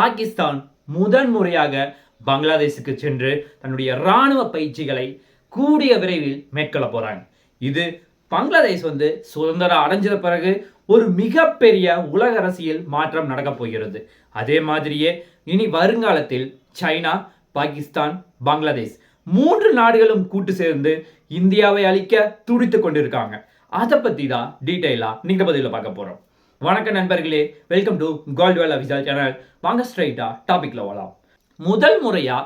பாகிஸ்தான் முதன் முறையாக பங்களாதேஷுக்கு சென்று தன்னுடைய இராணுவ பயிற்சிகளை கூடிய விரைவில் மேற்கொள்ள போகிறாங்க இது பங்களாதேஷ் வந்து சுதந்திரம் அடைஞ்சத பிறகு ஒரு மிகப்பெரிய உலக அரசியல் மாற்றம் நடக்கப் போகிறது. அதே மாதிரியே இனி வருங்காலத்தில் சைனா பாகிஸ்தான் பங்களாதேஷ் மூன்று நாடுகளும் கூட்டு சேர்ந்து இந்தியாவை அழிக்க துடித்து கொண்டிருக்காங்க. அதை பற்றி தான் டீட்டெயிலாக நீங்க பதிலில் பார்க்க போகிறோம் வணக்கம் நண்பர்களே வெல்கம் டு கோல்டுவெல் அபிசால் சேனல் வாங்க ஸ்ட்ரைட்டா டாபிக்ல வரலாம் முதல் முறையா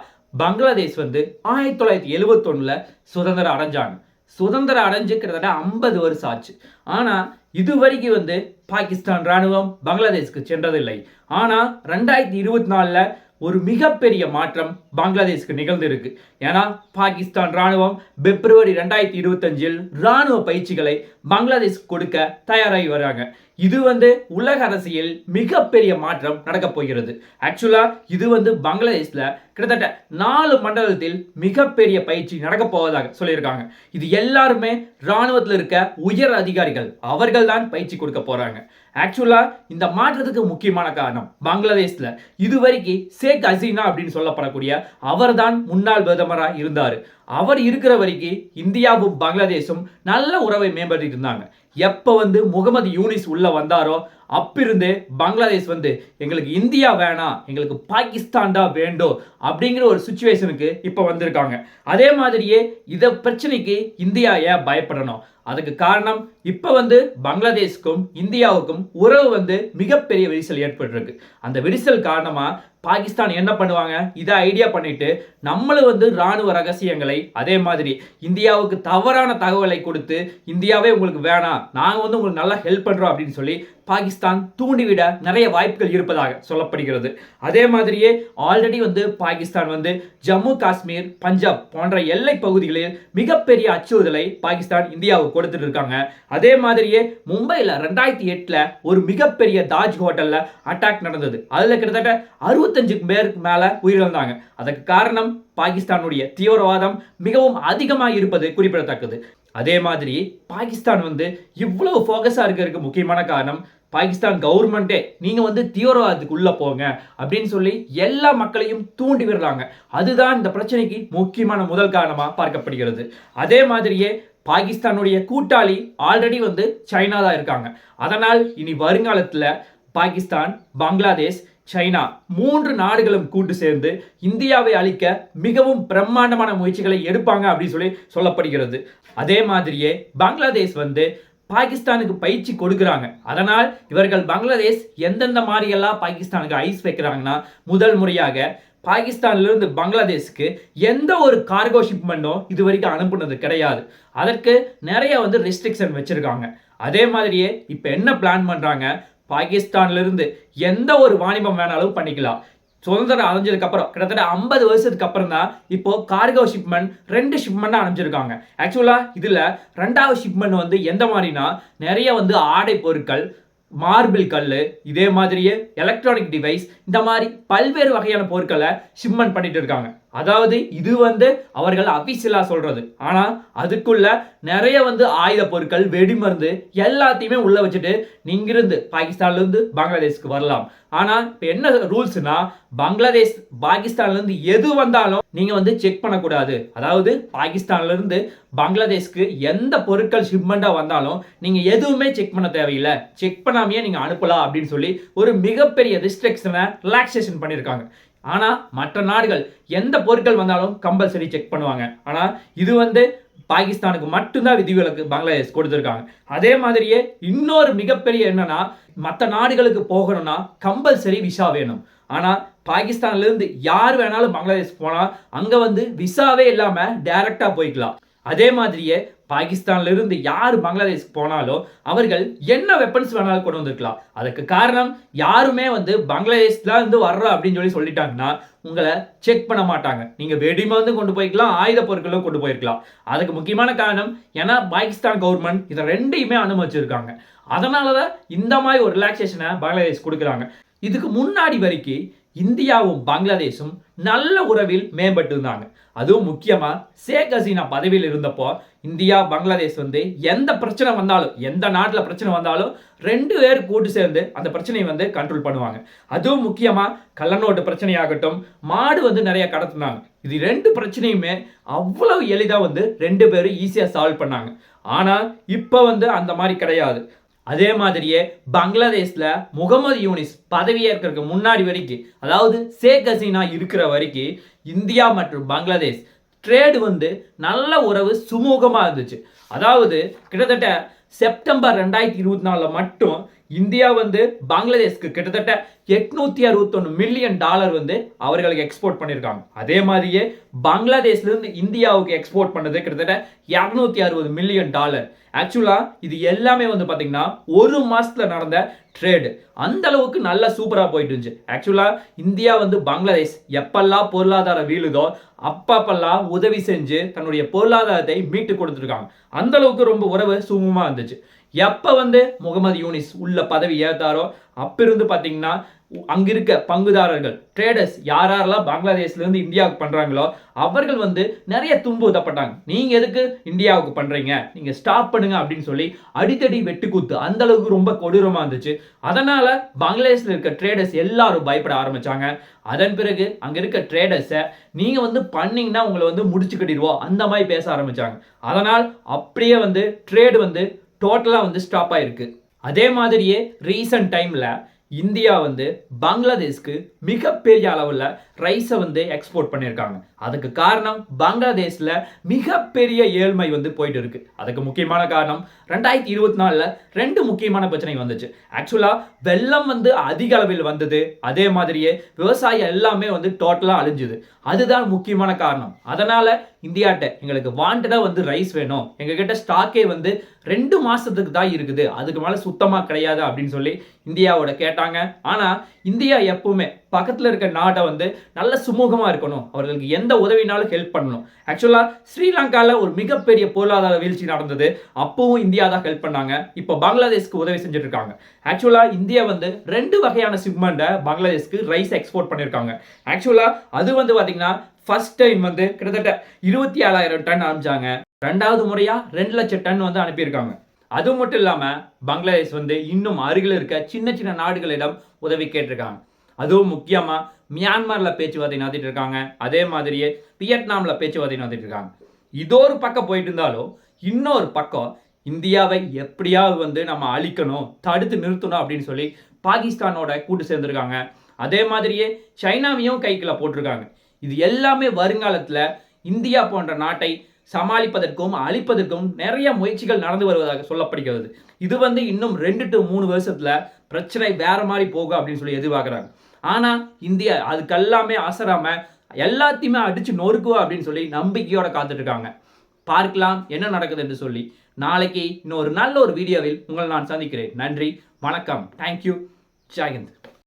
பங்களாதேஷ் வந்து ஆயிரத்தி தொள்ளாயிரத்தி எழுபத்தொன்னுல சுதந்திரம் அடைஞ்சாங்க. சுதந்திரம் அடைஞ்சு கிட்டத்தட்ட ஐம்பது வருஷம் ஆச்சு. ஆனால் இது வரைக்கும் வந்து பாகிஸ்தான் ராணுவம் பங்களாதேஷ்க்கு சென்றதில்லை. ஆனால் ரெண்டாயிரத்தி இருபத்தி நாலில் ஒரு மிகப்பெரிய மாற்றம் பங்களாதேஷ்க்கு நிகழ்ந்திருக்கு. ஏன்னா பாகிஸ்தான் ராணுவம் பிப்ரவரி ரெண்டாயிரத்தி இருபத்தஞ்சில் ராணுவ பயிற்சிகளை பங்களாதேஷ் கொடுக்க தயாராகி வராங்க. இது வந்து உலக அரசியல் மிகப்பெரிய மாற்றம் நடக்க போகிறது. ஆக்சுவலா இது வந்து பங்களாதேஷ்ல கிட்டத்தட்ட நாலு மண்டலத்தில் மிகப்பெரிய பயிற்சி நடக்க போவதாக சொல்லியிருக்காங்க. இது எல்லாருமே இராணுவத்தில் இருக்க உயர் அதிகாரிகள் அவர்கள் தான் பயிற்சி கொடுக்க போறாங்க. ஆக்சுவலா இந்த மாற்றத்துக்கு முக்கியமான காரணம் பங்களாதேஷ்ல இதுவரைக்கும் ஷேக் ஹசீனா அப்படின்னு சொல்லப்படக்கூடிய அவர்தான் முன்னாள் பிரதமராக இருந்தார். அவர் இருக்கிற வரைக்கும் இந்தியாவும் பங்களாதேஷும் நல்ல உறவை மேம்படுத்திட்டு இருந்தாங்க. எப்போ வந்து முகமது யூனிஸ் உள்ளே வந்தாரோ அப்பிருந்தே பங்களாதேஷ் வந்து எங்களுக்கு இந்தியா வேணாம் எங்களுக்கு பாகிஸ்தான் தான் வேண்டும் அப்படிங்கிற ஒரு சுச்சுவேஷனுக்கு இப்போ வந்திருக்காங்க. அதே மாதிரியே இதை பிரச்சனைக்கு இந்தியா ஏன் பயப்படணும்? அதுக்கு காரணம் இப்போ வந்து பங்களாதேஷ்க்கும் இந்தியாவுக்கும் உறவு வந்து மிகப்பெரிய விரிசல் ஏற்பட்டிருக்கு. அந்த விரிசல் காரணமா பாகிஸ்தான் என்ன பண்ணுவாங்க? இதை ஐடியா பண்ணிட்டு நம்மளும் வந்து ராணுவ ரகசியங்களை அதே மாதிரி இந்தியாவுக்கு தவறான தகவலை கொடுத்து இந்தியாவே உங்களுக்கு வேணாம் நாங்கள் வந்து உங்களுக்கு நல்லா ஹெல்ப் பண்ணுறோம் அப்படின்னு சொல்லி பாகிஸ்தான் பாகிஸ்தான் தூண்டிவிட நிறைய வாய்ப்புகள் இருப்பதாக சொல்லப்படுகிறது. அதே மாதிரியே ஆல்ரெடி வந்து பாகிஸ்தான் வந்து ஜம்மு காஷ்மீர் பஞ்சாப் போன்ற எல்லை பகுதிகளில் மிகப்பெரிய அச்சுறுத்தலை பாகிஸ்தான் இந்தியாவுக்கு கொடுத்துட்டு இருக்காங்க. அதே மாதிரியே மும்பையில் ரெண்டாயிரத்தி எட்டில் ஒரு மிகப்பெரிய தாஜ் ஹோட்டலில் அட்டாக் நடந்தது. அதில் கிட்டத்தட்ட அறுபத்தஞ்சுக்கு பேருக்கு மேலே உயிரிழந்தாங்க. அதற்கு காரணம் பாகிஸ்தானுடைய தீவிரவாதம் மிகவும் அதிகமாக இருப்பது குறிப்பிடத்தக்கது. அதே மாதிரி பாகிஸ்தான் வந்து இவ்வளவு ஃபோக்கஸாக இருக்கிறதுக்கு முக்கியமான காரணம் பாகிஸ்தான் கவர்மெண்ட்டே நீங்கள் வந்து தீவிரவாதத்துக்குள்ளே போங்க அப்படின்னு சொல்லி எல்லா மக்களையும் தூண்டி விடுறாங்க. அதுதான் இந்த பிரச்சனைக்கு முக்கியமான முதல் காரணமாக பார்க்கப்படுகிறது. அதே மாதிரியே பாகிஸ்தானுடைய கூட்டாளி ஆல்ரெடி வந்து சைனா தான் இருக்காங்க. அதனால் இனி வருங்காலத்தில் பாகிஸ்தான் பங்களாதேஷ் சைனா மூன்று நாடுகளும் கூட்டு சேர்ந்து இந்தியாவை அழிக்க மிகவும் பிரம்மாண்டமான முயற்சிகளை எடுப்பாங்க அப்படின்னு சொல்லி சொல்லப்படுகிறது. அதே மாதிரியே பங்களாதேஷ் வந்து பாகிஸ்தானுக்கு பயிற்சி கொடுக்குறாங்க. அதனால் இவர்கள் பங்களாதேஷ் எந்தெந்த மாதிரியெல்லாம் பாகிஸ்தானுக்கு ஐஸ் வைக்கிறாங்கன்னா முதல் முறையாக பாகிஸ்தான்லேருந்து பங்களாதேஷ்க்கு எந்த ஒரு கார்கோ ஷிப்மெண்ட்டும் இது வரைக்கும் அனுப்புனது கிடையாது. அதற்கு நிறைய வந்து ரெஸ்ட்ரிக்ஷன் வச்சுருக்காங்க. அதே மாதிரியே இப்போ என்ன பிளான் பண்ணுறாங்க பாகிஸ்தான்லேருந்து எந்த ஒரு வாணிபம் வேணாலும் பண்ணிக்கலாம். சுதந்திரம் அடைஞ்சதுக்கு அப்புறம் கிட்டத்தட்ட ஐம்பது வருஷத்துக்கு அப்புறம் தான் இப்போ கார்கோ ஷிப்மெண்ட் ரெண்டு ஷிப்மெண்ட் அனுப்பிச்சிருக்காங்க ஆக்சுவலா இதுல ரெண்டாவது ஷிப்மெண்ட் வந்து எந்த மாதிரினா நிறைய வந்து ஆடை பொருட்கள் மார்பிள் கல் இதே மாதிரியே எலக்ட்ரானிக் டிவைஸ் இந்த மாதிரி பல்வேறு வகையான பொருட்களை ஷிப்மெண்ட் பண்ணிட்டு இருக்காங்க. அதாவது இது வந்து அவர்கள் அபிஷியலாக சொல்றது. ஆனால் அதுக்குள்ள நிறைய வந்து ஆயுத பொருட்கள் வெடிமருந்து எல்லாத்தையுமே உள்ளே வச்சுட்டு நீங்கிருந்து பாகிஸ்தான்லேருந்து பங்களாதேஷ்க்கு வரலாம். ஆனால் இப்போ என்ன ரூல்ஸ்னா பங்களாதேஷ் பாகிஸ்தான்லேருந்து எது வந்தாலும் நீங்கள் வந்து செக் பண்ணக்கூடாது. அதாவது பாகிஸ்தான்லேருந்து பங்களாதேஷ்க்கு எந்த பொருட்கள் ஷிப்மெண்ட்டாக வந்தாலும் நீங்கள் எதுவுமே செக் பண்ண தேவையில்லை. செக் பண்ணாமையே நீங்கள் அனுப்பலாம் அப்படின்னு சொல்லி ஒரு மிகப்பெரிய ரிஸ்ட்ரிக்ஷனை ரிலாக்ஸேஷன் பண்ணியிருக்காங்க ஆனால் மற்ற நாடுகள் எந்த பொருட்கள் வந்தாலும் கம்பல்சரி செக் பண்ணுவாங்க. ஆனால் இது வந்து பாகிஸ்தானுக்கு மட்டும்தான் விதிவிலக்கு பங்களாதேஷ் கொடுத்துருக்காங்க. அதே மாதிரியே இன்னொரு மிகப்பெரிய என்னன்னா மற்ற நாடுகளுக்கு போகணும்னா கம்பல்சரி விசா வேணும். ஆனால் பாகிஸ்தான்லேருந்து யார் வேணாலும் பங்களாதேஷ் போனால் அங்கே வந்து விசாவே இல்லாமல் டைரெக்டாக போய்க்கலாம். அதே மாதிரியே பாகிஸ்தான்ல இருந்து யார் பங்களாதேஷ்க்கு போனாலும் அவர்கள் என்ன வெப்பன்ஸ் வேணாலும் கொண்டு வந்திருக்கலாம். அதுக்கு காரணம் யாருமே வந்து பங்களாதேஷ்ல இருந்து வர்றோம் அப்படின்னு சொல்லி சொல்லிட்டாங்கன்னா உங்களை செக் பண்ண மாட்டாங்க. நீங்க வெடிமருந்து கொண்டு போய்க்கலாம் ஆயுத பொருட்களும் கொண்டு போயிருக்கலாம். அதுக்கு முக்கியமான காரணம் ஏன்னா பாகிஸ்தான் கவர்மெண்ட் இதை ரெண்டையுமே அனுமதிச்சிருக்காங்க. அதனால தான் இந்த மாதிரி ஒரு ரிலாக்ஸேஷனை பங்களாதேஷ் கொடுக்குறாங்க. இதுக்கு முன்னாடி வரைக்கும் இந்தியாவும் பங்களாதேஷும் நல்ல உறவில் மேம்பட்டு இருந்தாங்க அதுவும் முக்கியமாக ஷேக் ஹசீனா பதவியில் இருந்தப்போ இந்தியா பங்களாதேஷ் வந்து எந்த பிரச்சனை வந்தாலும் எந்த நாட்டில் பிரச்சனை வந்தாலும் ரெண்டு பேர் கூட்டு சேர்ந்து அந்த பிரச்சனையை வந்து கண்ட்ரோல் பண்ணுவாங்க. அதுவும் முக்கியமாக கள்ளநோட்டு பிரச்சனையாகட்டும் மாடு வந்து நிறைய கடத்துனாங்க. இது ரெண்டு பிரச்சனையுமே அவ்வளவு எளிதாக வந்து ரெண்டு பேரும் ஈஸியாக சால்வ் பண்ணாங்க. ஆனால் இப்போ வந்து அந்த மாதிரி கிடையாது. அதே மாதிரியே பங்களாதேஷில் முகமது யூனிஸ் பதவியேற்கிறதுக்கு முன்னாடி வரைக்கும் அதாவது ஷேக் ஹசீனா இருக்கிற வரைக்கும் இந்தியா மற்றும் பங்களாதேஷ் ட்ரேடு வந்து நல்ல உறவு சுமூகமாக இருந்துச்சு. அதாவது கிட்டத்தட்ட செப்டம்பர் ரெண்டாயிரத்தி இருபத்தி நாலில் மட்டும் இந்தியா வந்து பங்களாதேஷ்க்கு கிட்டத்தட்ட எட்நூத்தி அறுபத்தொன்னு மில்லியன் டாலர் வந்து அவர்களுக்கு எக்ஸ்போர்ட் பண்ணியிருக்காங்க. அதே மாதிரியே பங்களாதேஷ்லேருந்து இந்தியாவுக்கு எக்ஸ்போர்ட் பண்ணது கிட்டத்தட்ட இரநூத்தி அறுபது மில்லியன் டாலர் ஆக்சுவலாக இது எல்லாமே வந்து பார்த்தீங்கன்னா ஒரு மாதத்தில் நடந்த ட்ரேடு அந்த அளவுக்கு நல்ல சூப்பராக போயிட்டு இருந்துச்சு. ஆக்சுவலாக இந்தியா வந்து பங்களாதேஷ் எப்பெல்லாம் பொருளாதார வீழுதோ அப்பப்பெல்லாம் உதவி செஞ்சு தன்னுடைய பொருளாதாரத்தை மீட்டு கொடுத்துருக்காங்க. அந்த அளவுக்கு ரொம்ப உறவு சுமமாக இருந்துச்சு. எப்போ வந்து முகமது யூனிஸ் உள்ள பதவி ஏற்றாரோ அப்பிருந்து பார்த்தீங்கன்னா அங்கே இருக்க பங்குதாரர்கள் ட்ரேடர்ஸ் யார் யாரெல்லாம் பங்களாதேஷ்லேருந்து இந்தியாவுக்கு பண்ணுறாங்களோ அவர்கள் வந்து நிறைய துன்பு உதப்பட்டாங்க நீங்கள் எதுக்கு இந்தியாவுக்கு பண்ணுறீங்க நீங்கள் ஸ்டாப் பண்ணுங்க அப்படின்னு சொல்லி அடிக்கடி வெட்டுக்கூத்து அந்த அளவுக்கு ரொம்ப கொடூரமாக இருந்துச்சு. அதனால் பங்களாதேஷ்ல இருக்க ட்ரேடர்ஸ் எல்லாரும் பயப்பட ஆரம்பித்தாங்க அதன் பிறகு அங்கே இருக்க ட்ரேடர்ஸை நீங்கள் வந்து பண்ணிங்கன்னா உங்களை வந்து முடிச்சு கட்டிடுவோம் அந்த மாதிரி பேச ஆரம்பித்தாங்க அதனால் அப்படியே வந்து ட்ரேடு வந்து டோட்டலாக வந்து ஸ்டாப் ஆகிருக்கு அதே மாதிரியே ரீசன்ட் டைமில் இந்தியா வந்து பங்களாதேஷ்க்கு மிகப்பெரிய அளவில் ரைஸை வந்து எக்ஸ்போர்ட் பண்ணியிருக்காங்க. அதுக்கு காரணம் பங்களாதேஷில் மிகப்பெரிய ஏழ்மை வந்து போயிட்டு இருக்கு அதுக்கு முக்கியமான காரணம் ரெண்டாயிரத்தி இருபத்தி நாலில் ரெண்டு முக்கியமான பிரச்சனை வந்துச்சு. ஆக்சுவலாக வெள்ளம் வந்து அதிக அளவில் வந்தது. அதே மாதிரியே விவசாயம் எல்லாமே வந்து டோட்டலாக அழிஞ்சுது. அதுதான் முக்கியமான காரணம். அதனால இந்தியாட்ட எங்களுக்கு வாண்டடாக வந்து ரைஸ் வேணும். எங்ககிட்ட ஸ்டாக்கே வந்து ரெண்டு மாதத்துக்கு தான் இருக்குது. அதுக்கு மேலே சுத்தமாக கிடையாது அப்படின்னு சொல்லி இந்தியாவோட கேட்டாங்க. ஆனால் இந்தியா எப்பவுமே பக்கத்தில் இருக்க நாட்டை வந்து நல்ல சுமூகமாக இருக்கணும். அவர்களுக்கு எந்த உதவினாலும் ஹெல்ப் பண்ணணும். ஆக்சுவலாக ஸ்ரீலங்காவில் ஒரு மிகப்பெரிய பொருளாதார வீழ்ச்சி நடந்தது. அப்போவும் இந்தியா தான் ஹெல்ப் பண்ணாங்க. இப்போ பங்களாதேஷ்க்கு உதவி செஞ்சுட்டு இருக்காங்க. ஆக்சுவலாக இந்தியா வந்து ரெண்டு வகையான சிக்மெண்ட்டை பங்களாதேஷ்க்கு ரைஸ் எக்ஸ்போர்ட் பண்ணியிருக்காங்க ஆக்சுவலாக அது வந்து பார்த்தீங்கன்னா ஃபர்ஸ்ட் டைம் வந்து கிட்டத்தட்ட இருபத்தி ஏழாயிரம் டன் அனுப்பிச்சாங்க. ரெண்டாவது முறையாக ரெண்டு லட்சம் டன் வந்து அனுப்பியிருக்காங்க. அது மட்டும் இல்லாமல் பங்களாதேஷ் வந்து இன்னும் அருகில் இருக்க சின்ன சின்ன நாடுகளிடம் உதவி கேட்டிருக்காங்க. அதுவும் முக்கியமாக மியான்மரில் பேச்சுவார்த்தை நடத்திட்டு இருக்காங்க. அதே மாதிரியே வியட்நாமில் பேச்சுவார்த்தை நடத்திட்டு இருக்காங்க. இதோ ஒரு பக்கம் போயிட்டு இருந்தாலும் இன்னொரு பக்கம் இந்தியாவை எப்படியாவது வந்து நம்ம அழிக்கணும் தடுத்து நிறுத்தணும் அப்படின்னு சொல்லி பாகிஸ்தானோட கூட்டு சேர்ந்துருக்காங்க. அதே மாதிரியே சைனாவையும் கைக்குள்ள போட்டிருக்காங்க. இது எல்லாமே வருங்காலத்தில் இந்தியா போன்ற நாட்டை சமாளிப்பதற்கும் அழிப்பதற்கும் நிறைய முயற்சிகள் நடந்து வருவதாக சொல்லப்படுகிறது. இது வந்து இன்னும் ரெண்டு டு மூணு வருஷத்தில் பிரச்சனை வேற மாதிரி போகும் அப்படின்னு சொல்லி எதிர்பார்க்குறாங்க. ஆனால் இந்தியா அதுக்கெல்லாமே அசராமல் எல்லாத்தையுமே அடித்து நொறுக்குவா அப்படின்னு சொல்லி நம்பிக்கையோட காத்துட்ருக்காங்க. பார்க்கலாம் என்ன நடக்குது என்று சொல்லி. நாளைக்கு இன்னொரு நல்ல ஒரு வீடியோவில் உங்களை நான் சந்திக்கிறேன். நன்றி வணக்கம். தேங்க்யூ ஜெயஹிந்த்.